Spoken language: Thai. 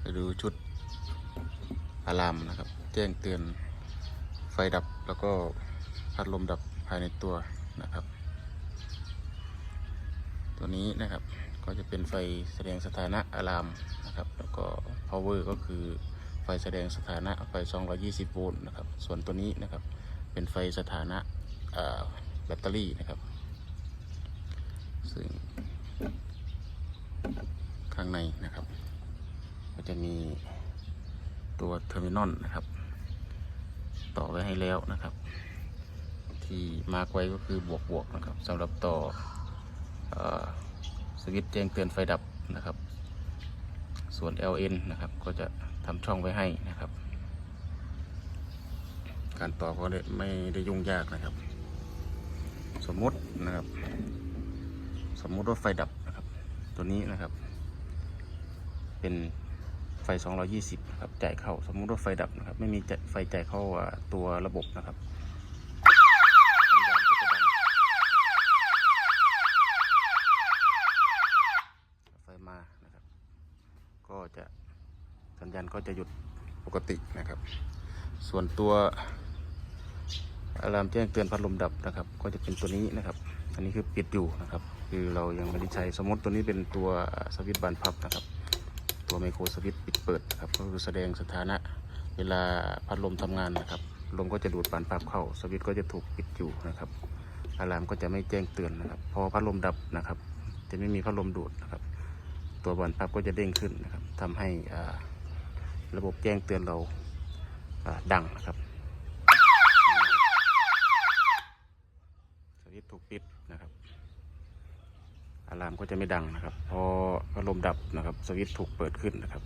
ไปดูชุดอะลามนะครับ แจ้งเตือนไฟดับแล้วก็พัดลมดับภายในตัวนะครับ ตัวนี้นะครับก็จะเป็นไฟแสดงสถานะอะลามนะครับ แล้วก็ power ก็คือไฟแสดงสถานะไฟ 220 โวลต์นะครับ ส่วนตัวนี้นะครับเป็นไฟสถานะแบตเตอรี่นะครับ ซึ่งข้างในนะครับ ก็จะมีตัวเทอร์มินอลนะครับ ต่อไว้ให้แล้วนะครับ ที่มาร์กไว้ก็คือบวกบวกนะครับสำหรับต่ออสวิตช์แจ้งเตือนไฟดับนะครับ ส่วน LN นะครับก็จะทำช่องไว้ให้นะครับ การต่อก็ไม่ได้ยุ่งยากนะครับ สมมตินะครับ สมมติว่าไฟดับนะครับ ตัวนี้นะครับ เป็น ไฟ 220ครับจ่ายเข้า สมมุติว่าไฟดับนะครับ ไม่มีไฟจ่ายเข้าตัวระบบนะครับสัญญาณก็จะดังไฟมานะครับ ก็จะสัญญาณก็จะหยุดปกตินะครับ ส่วนตัวอะลามแจ้งเตือนพัดลมดับนะครับ ก็จะเป็นตัวนี้นะครับ อันนี้คือปิดอยู่นะครับ คือเรายังไม่ได้ใช้ สมมติตัวนี้เป็นตัวสวิตช์บานพับนะครับ ตัวไมโครสวิตช์ปิดเปิดนะครับก็คือแสดงสถานะเวลาพัดลมทำงานนะครับลมก็จะดูดบานพับเข้า สวิตช์ก็จะถูกปิดอยู่นะครับอะลามก็จะไม่แจ้งเตือนนะครับ พอพัดลมดับนะครับ จะไม่มีพัดลมดูดนะครับ ตัวบานพับก็จะเด้งขึ้นนะครับทำให้อ่าระบบแจ้งเตือนเราอ่าดังนะครับสวิตช์ถูกปิดนะครับ อะลามก็จะไม่ดังนะครับ พอพัดลมดับนะครับ สวิตช์ถูกเปิดขึ้นนะครับ